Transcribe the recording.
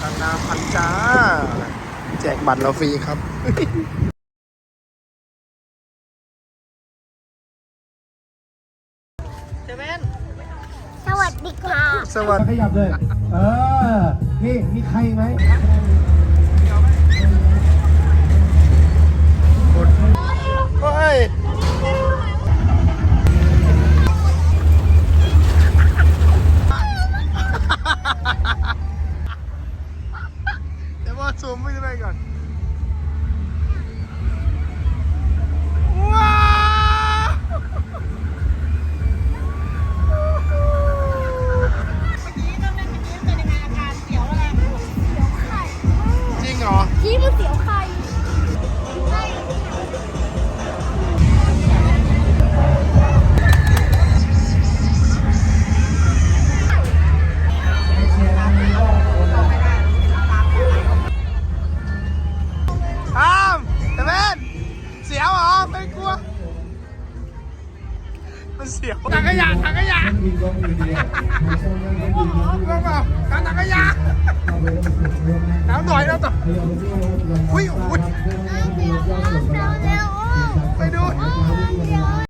ธนาพันจ้า แจกบัตรเราฟรีครับสวัสดีค่ะ สวัสดีขยับเลย เออ นี่ มีใครไหม ซูมไม่ได้ก่อนว้าวจริงเหรอ ชี้มันเสียวใคร มันเสียวถังขยะถังขยะลงเปล่าถังขยะน้ำหน่อยแล้วต่ออุ้ย